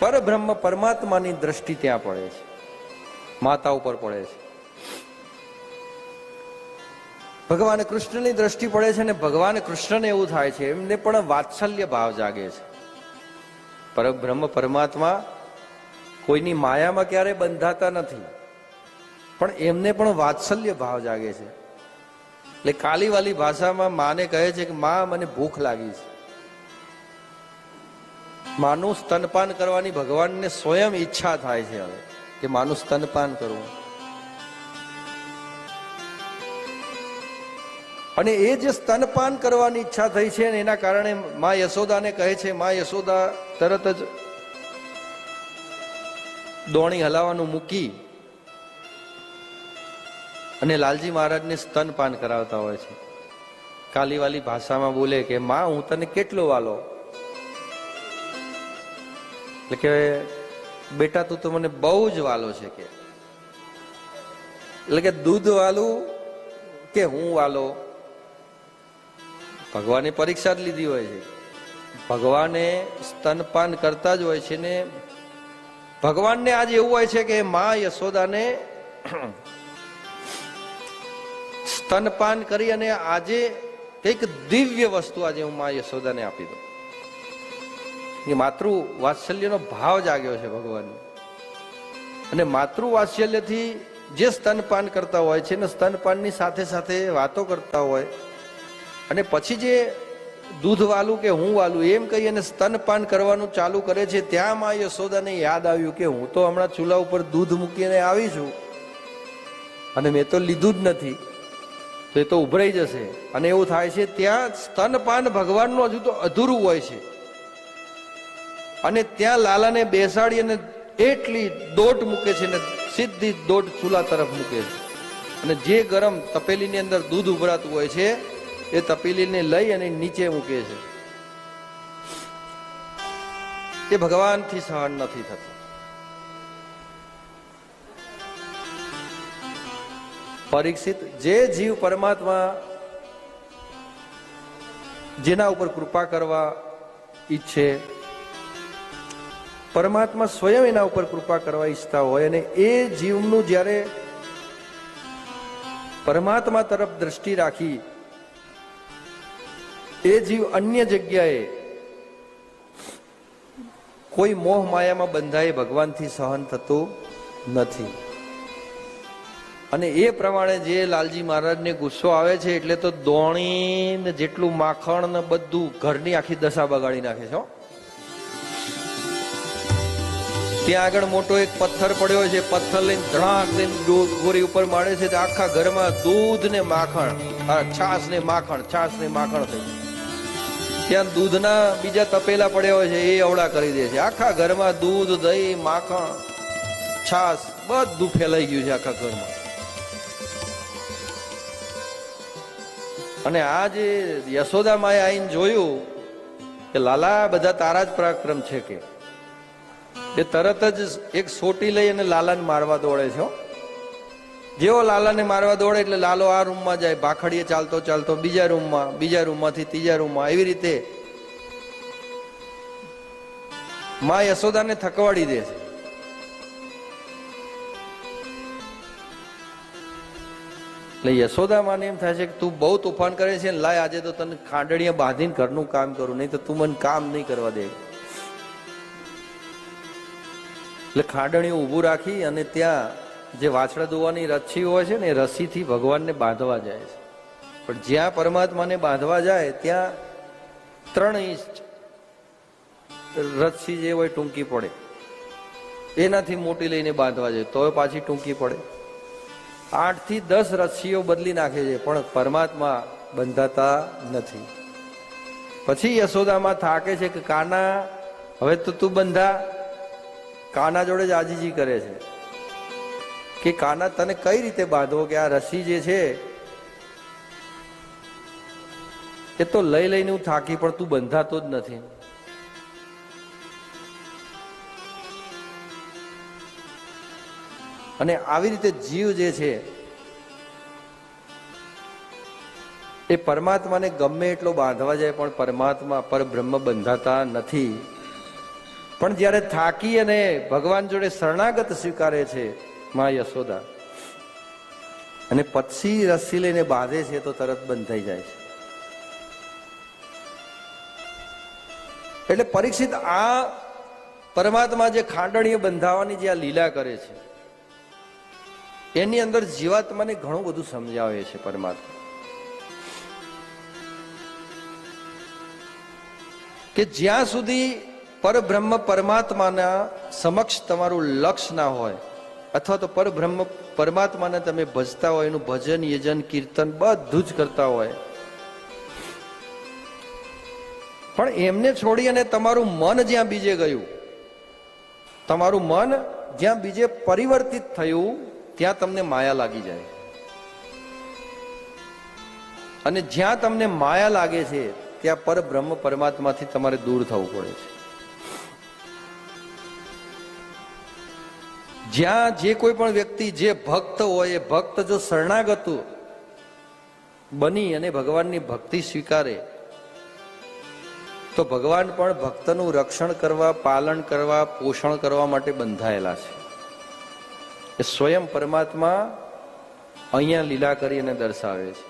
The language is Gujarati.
પરબ્રહ્મ પરમાત્માની દ્રષ્ટિ ત્યાં પડે છે. માતા ઉપર પડે છે. ભગવાન કૃષ્ણની દ્રષ્ટિ પડે છે અને ભગવાન કૃષ્ણને એવું થાય છે, એમને પણ વાત્સલ્ય ભાવ જાગે છે. પરબ્રહ્મ પરમાત્મા કોઈની માયામાં ક્યારે બંધાતા નથી, પણ એમને પણ વાત્સલ્ય ભાવ જાગે છે. એટલે કાલીવાલી ભાષામાં માને કહે છે કે, મા, મને ભૂખ લાગી છે. માનું સ્તનપાન કરવાની ભગવાનને સ્વયં ઈચ્છા થાય છે હવે, કે માનું સ્તનપાન કરવું. અને એ જે સ્તનપાન કરવાની ઈચ્છા થઈ છે એના કારણે મા યશોદાને કહે છે, મા યશોદા, તરત જ દોણી હલાવવાનું મૂકી અને લાલજી મહારાજને સ્તનપાન કરાવતા હોય છે. કાલીવાલી ભાષામાં બોલે કે, માં, હું તને કેટલો વાલો? એટલે કે બેટા, તું તો મને બહુ જ વાલો છે કે. એટલે કે દૂધ વાલું કે હું વાલો? ભગવાને પરીક્ષા જ લીધી હોય છે. ભગવાને સ્તનપાન કરતા જ હોય છે ને. ભગવાનને આજે એવું હોય છે કે મા યશોદાને સ્તનપાન કરી અને આજે કંઈક દિવ્ય વસ્તુ આજે હું મા યશોદાને આપી દઉં. એ માતૃ વાત્સલ્યનો ભાવ જાગ્યો છે ભગવાન. અને માતૃ વાત્સલ્યથી જે સ્તનપાન કરતા હોય છે ને સ્તનપાનની સાથે સાથે વાતો કરતા હોય, અને પછી જે દૂધ વાલું કે હું વાલું, એમ કહી અને સ્તનપાન કરવાનું ચાલુ કરે છે ત્યાં માં યશોદાને યાદ આવ્યું કે હું તો હમણાં ચૂલા ઉપર દૂધ મૂકીને આવી છું, અને મેં તો લીધું જ નથી, તો એ તો ઉભરાઈ જશે. અને એવું થાય છે, ત્યાં સ્તનપાન ભગવાનનું હજુ તો અધૂરું હોય છે. અને ત્યાં લાલાને બેસાડી અને એટલી દોટ મૂકે છે ને સીધી દોટ ચૂલા તરફ મૂકે છે. અને જે ગરમ તપેલીની અંદર દૂધ ઉભરાતું હોય છે, એ તપેલીને લઈ અને નીચે મૂકે છે. એ ભગવાનથી સહન નથી થતું. પરીક્ષિત જે જીવ પરમાત્મા જેના ઉપર કૃપા કરવા ઈચ્છે પરમાત્મા સ્વયં એના ઉપર કૃપા કરવા ઈચ્છતા હોય અને એ જીવનું જ્યારે પરમાત્મા તરફ દ્રષ્ટિ રાખી, એ જીવ અન્ય જગ્યાએ કોઈ મોહ માયામાં બંધાય ભગવાનથી સહન થતું નથી. અને એ પ્રમાણે જે લાલજી મહારાજને ગુસ્સો આવે છે એટલે તો દોણી ને જેટલું માખણ ને બધું ઘરની આખી દશા બગાડી નાખે છે ત્યાં આગળ મોટો એક પથ્થર પડ્યો છે. પથ્થર લઈને ધડાક લઈને ગોરી ઉપર મારે છે. આખા ઘરમાં દૂધ ને માખણ છાસ ને માખણ છાસ ને માખણ થઈ ત્યાં દૂધના બીજા તપેલા પડ્યા હોય છે. એ અવળા કરી દે છે. આખા ઘરમાં દૂધ, દહીં, માખણ છાસ બધું ફેલાઈ ગયું છે આખા ઘરમાં. અને આ જે યશોદા માએ આવીને જોયું કે લાલા, બધા તારા જ પરાક્રમ છે કે એ તરત જ એક સોટી લઈ અને લાલાને મારવા દોડે છે જેવો લાલાને મારવા દોડે એટલે લાલો આ રૂમમાં જાય, ભાખડીએ ચાલતો ચાલતો બીજા રૂમમાં, બીજા રૂમમાંથી ત્રીજા રૂમમાં એવી રીતે મા યશોદાને થકવાડી દે છે. એટલે યશોદા માને એમ થાય છે કે તું બહુ તોફાન કરે છે લાય આજે તો તને ખાંડણીએ બાંધીને ઘરનું કામ કરું, નહીં તો તું મને કામ નહીં કરવા દે. એટલે ખાંડણીઓ ઊભું રાખી અને ત્યાં જે વાછડા દોવાની રચ્છી હોય છે ને એ રસ્સીથી ભગવાનને બાંધવા જાય છે. પણ જ્યાં પરમાત્માને બાંધવા જાય, ત્યાં ત્રણ ઇંચ રસ્સી જે હોય ટૂંકી પડે. એનાથી મોટી લઈને બાંધવા જાય, તોય પાછી ટૂંકી પડે. આઠથી દસ રસ્સીઓ બદલી નાખે છે, પણ પરમાત્મા બંધાતા નથી. પછી યશોદામાં થાકે છે કે, કાના, હવે તો તું બંધા. કાના જોડે જ આજીજી કરે છે. કે કાના તને કઈ રીતે બાંધવો કે આ રસી જે છે, એ તો લઈ લઈને હું થાકી, પણ તું બંધાતો જ નથી. અને આવી રીતે જીવ જે છે, એ પરમાત્માને ગમે એટલો બાંધવા જાય, પણ પરમાત્મા પર બ્રહ્મ બંધાતા નથી. પણ જ્યારે થાકી અને ભગવાન જોડે શરણાગત સ્વીકારે છે મા યશોદા, અને પછી રસી લઈને બાંધે છે તો તરત બંધ થઈ જાય છે. એટલે પરીક્ષિત આ પરમાત્મા જે ખાંડણીય બંધાવવાની જે આ લીલા કરે છે, એની અંદર જીવાત્માને ઘણું બધું સમજાવે છે પરમાત્મા. કે જ્યાં સુધી પરબ્રહ્મ પરમાત્માના સમક્ષ તમારું લક્ષ્ય ના હોય, અથવા તો પરબ્રહ્મ પરમાત્માને તમે ભજતા હોય, એનું ભજન, યજન, કીર્તન બધું જ કરતા હોય. પણ એમને છોડી અને તમારું મન જ્યાં બીજે ગયું, તમારું મન જ્યાં બીજે પરિવર્તિત થયું, ત્યાં તમને માયા લાગી જાય. અને જ્યાં તમને માયા લાગે છે, ત્યાં પરબ્રહ્મ પરમાત્માથી તમારે દૂર થવું પડે છે. જ્યાં જે કોઈ પણ વ્યક્તિ જે ભક્ત હોય, એ ભક્ત જો શરણાગત બની અને ભગવાનની ભક્તિ સ્વીકારે, તો ભગવાન પણ ભક્તનું રક્ષણ કરવા, પાલન કરવા, પોષણ કરવા માટે બંધાયેલા છે. એ સ્વયં પરમાત્મા અહીંયા લીલા કરી અને દર્શાવે છે.